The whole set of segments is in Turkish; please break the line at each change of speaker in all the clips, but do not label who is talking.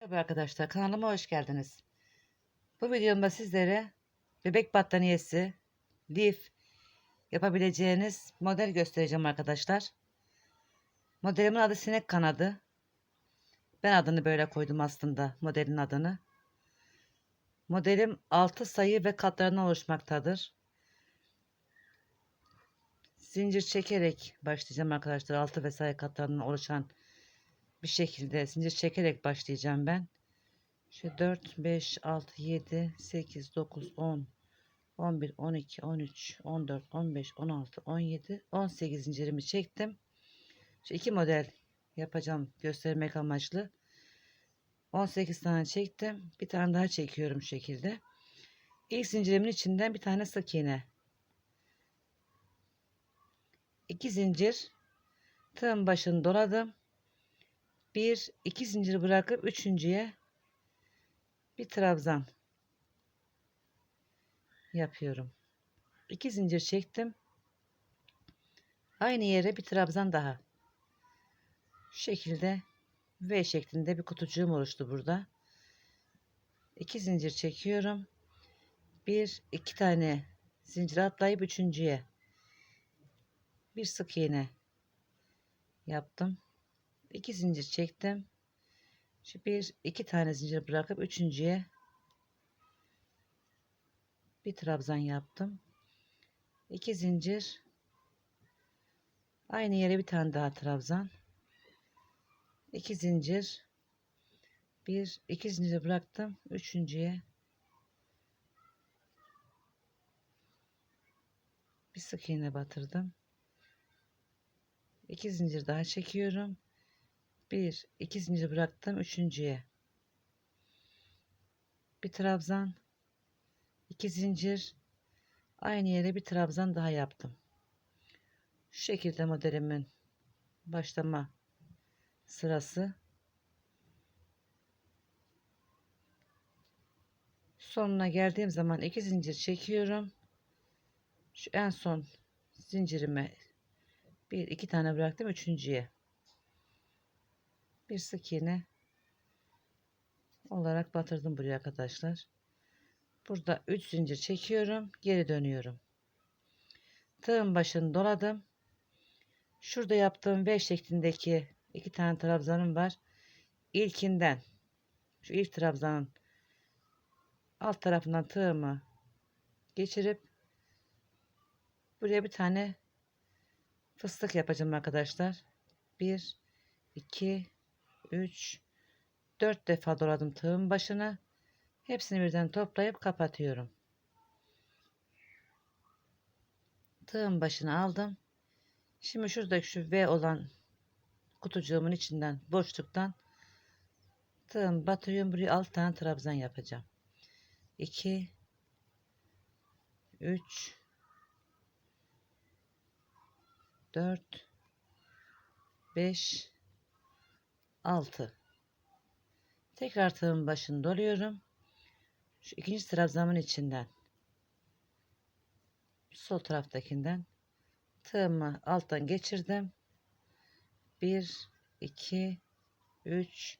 Merhaba arkadaşlar kanalıma hoş geldiniz. Bu videomda sizlere bebek battaniyesi, lif yapabileceğiniz model göstereceğim arkadaşlar. Modelimin adı sinek kanadı. Ben adını böyle koydum aslında modelin adını. Modelim 6 sayı ve katlarından oluşmaktadır. Zincir çekerek başlayacağım arkadaşlar. 6 ve sayı katlarından oluşan bir şekilde zincir çekerek başlayacağım ben. Şu 4, 5, 6, 7, 8, 9, 10, 11, 12, 13, 14, 15, 16, 17, 18 zincirimi çektim. Şu iki model yapacağım göstermek amaçlı. 18 tane çektim. Bir tane daha çekiyorum şekilde. İlk zincirimin içinden bir tane sık iğne. 2 zincir tığın başını doladım. Bir, iki zincir bırakıp üçüncüye bir trabzan yapıyorum. İki zincir çektim. Aynı yere bir trabzan daha. Şu şekilde V şeklinde bir kutucuğum oluştu burada. İki zincir çekiyorum. Bir, iki tane zincir atlayıp üçüncüye bir sık iğne yaptım. 2 zincir çektim. Şu bir iki tane zincir bırakıp üçüncüye bir trabzan yaptım. 2 zincir aynı yere bir tane daha trabzan. 2 zincir bir iki zincir bıraktım. Üçüncüye bir sık iğne batırdım. 2 zincir daha çekiyorum. Bir, iki zincir bıraktım. Üçüncüye. Bir trabzan. iki zincir. Aynı yere bir trabzan daha yaptım. Şu şekilde modelimin başlama sırası. Sonuna geldiğim zaman iki zincir çekiyorum. Şu en son zincirime bir iki tane bıraktım üçüncüye bir sık iğne olarak batırdım buraya arkadaşlar. Burada 3 zincir çekiyorum. Geri dönüyorum. Tığın başını doladım. Şurada yaptığım V şeklindeki iki tane trabzanım var. İlkinden şu ilk trabzanın alt tarafından tığımı geçirip buraya bir tane fıstık yapacağım arkadaşlar. 1 2 3 4 defa doladım tığın başına. Hepsini birden toplayıp kapatıyorum. Tığın başına aldım. Şimdi şuradaki şu V olan kutucuğumun içinden boşluktan tığım batırıyorum. Buraya 6 tane trabzan yapacağım. 2 3 4 5 6 tekrar tığın başını doluyorum. Şu ikinci trabzanın içinden. Sol taraftakinden tığımı alttan geçirdim. 1 2 3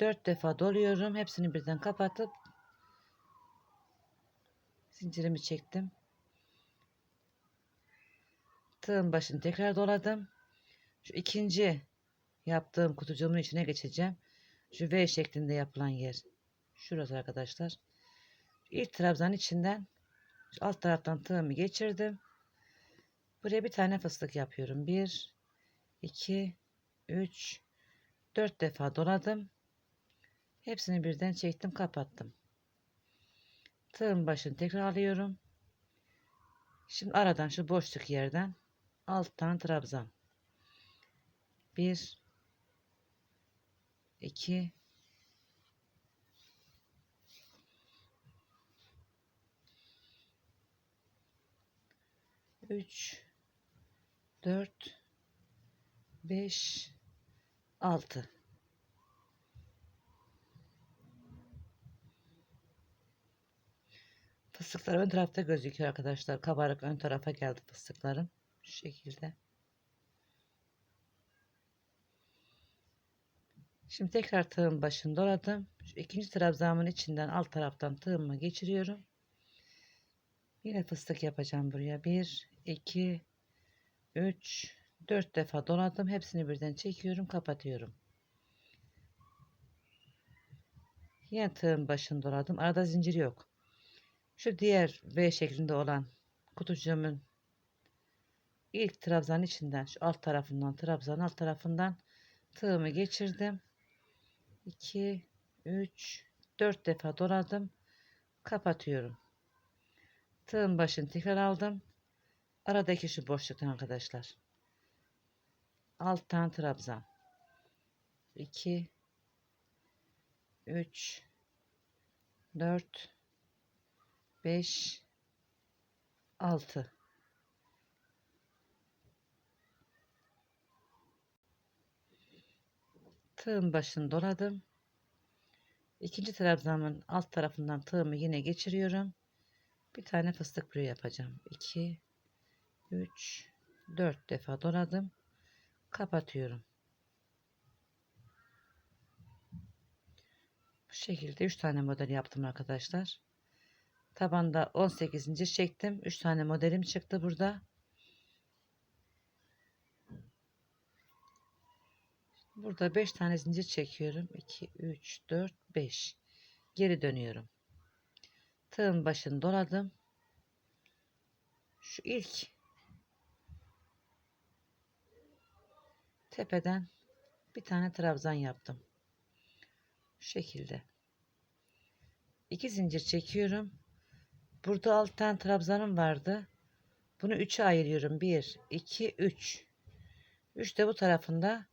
4 defa doluyorum. Hepsini birden kapatıp zincirimi çektim. Tığın başını tekrar doladım. Şu ikinci yaptığım kutucuğumun içine geçeceğim. Şu V şeklinde yapılan yer. Şurası arkadaşlar. İlk trabzanın içinden alt taraftan tığımı geçirdim. Buraya bir tane fıstık yapıyorum. 1 2 3 4 defa doladım. Hepsini birden çektim, kapattım. Tığın başını tekrar alıyorum. Şimdi aradan şu boşluk yerden alt tane trabzan. 1 2 3 4 5 6 Fıstıklar ön tarafta gözüküyor arkadaşlar. Kabarık ön tarafa geldi fıstıklarım. Şu şekilde. Şimdi tekrar tığın başını doladım. Şu ikinci trabzanın içinden alt taraftan tığımı geçiriyorum. Yine fıstık yapacağım buraya. 1, 2, 3, 4 defa doladım. Hepsini birden çekiyorum, kapatıyorum. Yine tığın başını doladım. Arada zincir yok. Şu diğer V şeklinde olan kutucuğumun ilk trabzanın içinden şu alt tarafından trabzanın alt tarafından tığımı geçirdim. 2 3 4 defa doladım. Kapatıyorum. Tığın başını tekrar aldım. Aradaki şu boşluktan arkadaşlar. Alttan trabzan. 2 3 4 5 6 Tığın başını doladım. İkinci trabzanın alt tarafından tığımı yine geçiriyorum. Bir tane fıstık buraya yapacağım. 2 3 4 defa doladım. Kapatıyorum. Bu şekilde 3 tane model yaptım arkadaşlar. Tabanda 18. çektim. 3 tane modelim çıktı burada. Burada 5 tane zincir çekiyorum. 2, 3, 4, 5. Geri dönüyorum. Tığın başını doladım. Şu ilk tepeden bir tane trabzan yaptım. Şu şekilde. 2 zincir çekiyorum. Burada 6 tane trabzanım vardı. Bunu 3'e ayırıyorum. 1, 2, 3. 3 de bu tarafında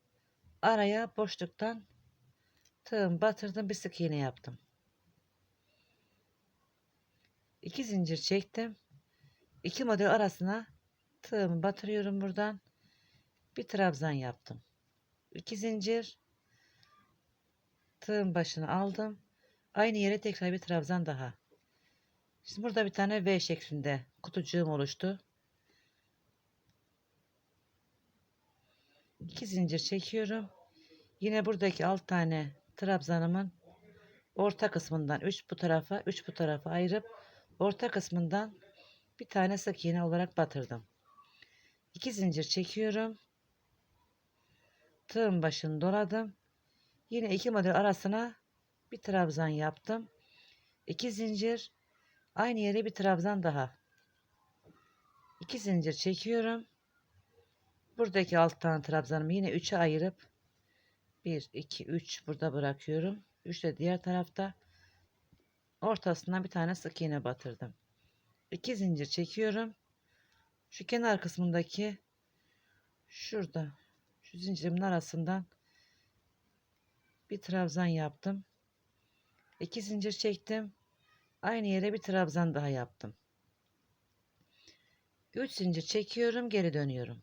araya boşluktan tığım batırdım bir sık iğne yaptım. 2 zincir çektim. 2 model arasına tığımı batırıyorum buradan. Bir trabzan yaptım. 2 zincir tığın başını aldım. Aynı yere tekrar bir trabzan daha. Şimdi burada bir tane V şeklinde kutucuğum oluştu. 2 zincir çekiyorum. Yine buradaki alt tane trabzanımın orta kısmından 3 bu tarafa 3 bu tarafa ayırıp orta kısmından bir tane sık iğne olarak batırdım. 2 zincir çekiyorum. Tığın başını doladım. Yine iki model arasına bir trabzan yaptım. 2 zincir aynı yere bir trabzan daha. 2 zincir çekiyorum. Buradaki alt tane trabzanımı yine 3'e ayırıp 1 2 3 burada bırakıyorum. 3 de diğer tarafta ortasına bir tane sık iğne batırdım. 2 zincir çekiyorum. Şu kenar kısmındaki şurada şu zincirimin arasından bir trabzan yaptım. 2 zincir çektim. Aynı yere bir trabzan daha yaptım. 3 zincir çekiyorum, geri dönüyorum.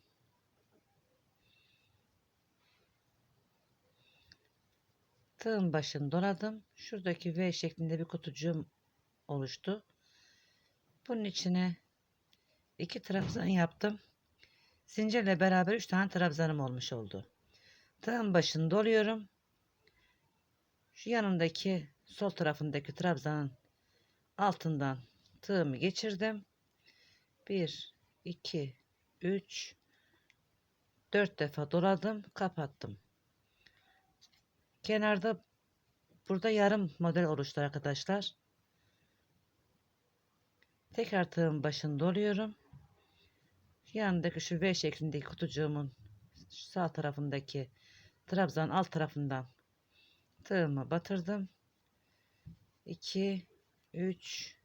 Tığın başını doladım. Şuradaki V şeklinde bir kutucuğum oluştu. Bunun içine iki trabzan yaptım. Zincirle beraber üç tane trabzanım olmuş oldu. Tığın başını doluyorum. Şu yanındaki sol tarafındaki trabzanın altından tığımı geçirdim. 1 2 3 4 defa doladım, kapattım. Kenarda burada yarım model oluştu arkadaşlar. Tekrar tığın başını doluyorum. Yanındaki şu V şeklindeki kutucuğumun sağ tarafındaki trabzan alt tarafından tığımı batırdım. 2 3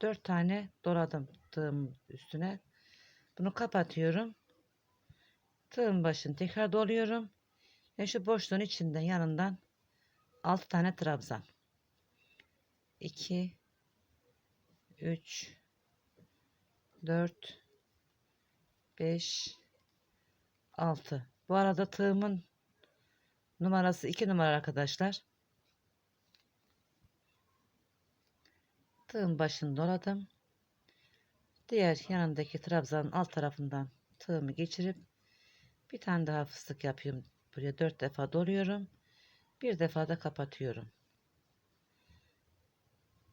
4 tane doladım tığım üstüne. Bunu kapatıyorum. Tığın başını tekrar doluyorum. Ve şu boşluğun içinden yanından 6 tane trabzan. 2 3 4 5 6 Bu arada tığımın numarası 2 numara arkadaşlar. Tığın başını doladım. Diğer yanındaki trabzanın alt tarafından tığımı geçirip bir tane daha fıstık yapıyorum. Buraya 4 defa doluyorum. Bir defa da kapatıyorum.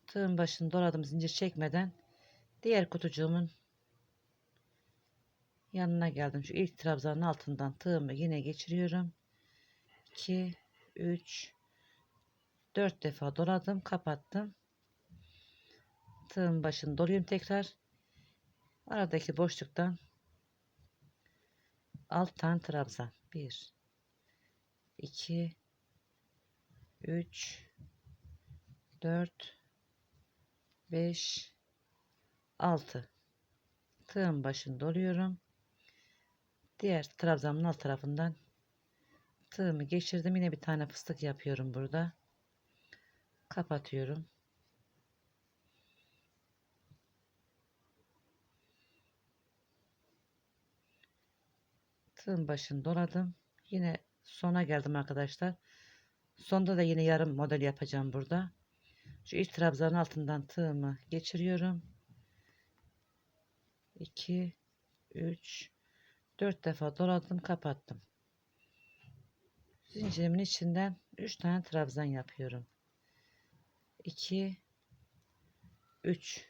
Tığın başını doladım zincir çekmeden diğer kutucuğumun yanına geldim. Şu ilk trabzanın altından tığımı yine geçiriyorum. 2 3 4 defa doladım, kapattım. Tığın başını dolayayım tekrar. Aradaki boşluktan alt tane trabzan. 1 2 3 4 5 6 tığın başını doluyorum. Diğer trabzanın alt tarafından tığımı geçirdim. Yine bir tane fıstık yapıyorum burada. Kapatıyorum. Tığın başını doladım. Yine sona geldim arkadaşlar. Sonda da yine yarım model yapacağım burada. Şu ilk trabzanın altından tığımı geçiriyorum. 2 3 4 defa doladım, kapattım. Zincirimin içinden 3 tane trabzan yapıyorum. 2 3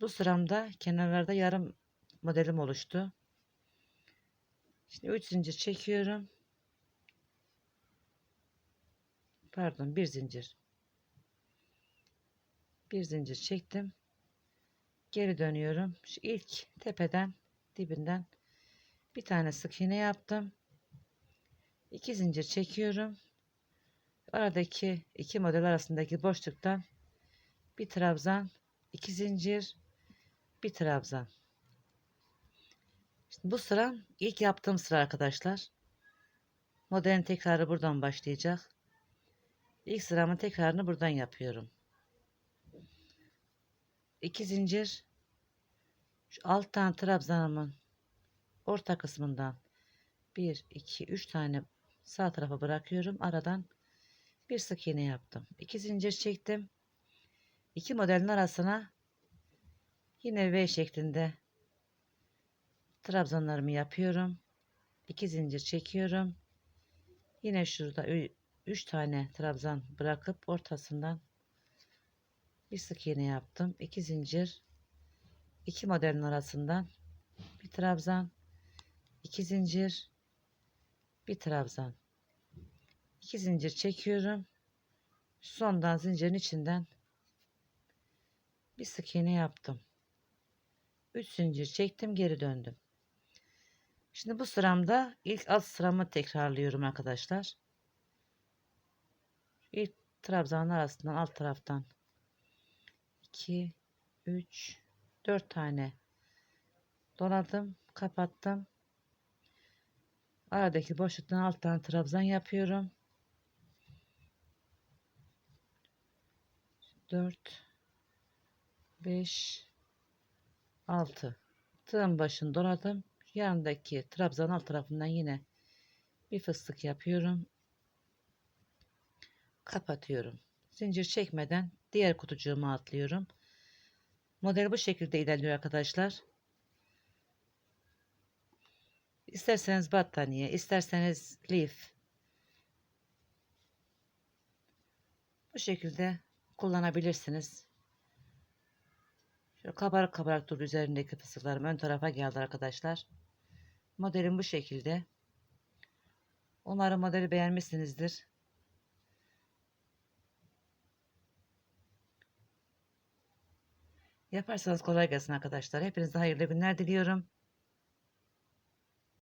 Bu sıramda kenarlarda yarım modelim oluştu. Şimdi 3 zincir çekiyorum. Pardon, bir zincir. Bir zincir çektim. Geri dönüyorum. Şu ilk tepeden dibinden bir tane sık iğne yaptım. İki zincir çekiyorum. Aradaki iki model arasındaki boşluktan bir trabzan, iki zincir, bir trabzan. Şimdi bu sıra ilk yaptığım sıra arkadaşlar. Modelin tekrarı buradan başlayacak. İlk sıramın tekrarını buradan yapıyorum. 2 zincir şu alt tane trabzanımın orta kısmından 1 2 3 tane sağ tarafa bırakıyorum. Aradan bir sık iğne yaptım. 2 zincir çektim. İki modelin arasına yine V şeklinde trabzanlarımı yapıyorum. 2 zincir çekiyorum. Yine şurada 3 tane trabzan bırakıp ortasından bir sık iğne yaptım. 2 zincir iki modelin arasından bir trabzan, iki zincir, bir trabzan. 2 zincir çekiyorum. Sondan zincirin içinden bir sık iğne yaptım. 3 zincir çektim, geri döndüm. Şimdi bu sıramda ilk alt sıramı tekrarlıyorum arkadaşlar. İlk trabzanın arasından alt taraftan. 2 3 4 tane. Doladım, kapattım. Aradaki boşluktan alttan trabzan yapıyorum. 4 5 6 tığın başını doladım yanındaki trabzan alt tarafından yine bir fıstık yapıyorum kapatıyorum zincir çekmeden diğer kutucuğuma atlıyorum model bu şekilde ilerliyor arkadaşlar isterseniz battaniye isterseniz lif bu şekilde kullanabilirsiniz Şöyle kabarık kabarık dur üzerindeki fıstıklarım ön tarafa geldi arkadaşlar. Modelim bu şekilde. Umarım modeli beğenmişsinizdir. Yaparsanız kolay gelsin arkadaşlar. Hepinize hayırlı günler diliyorum.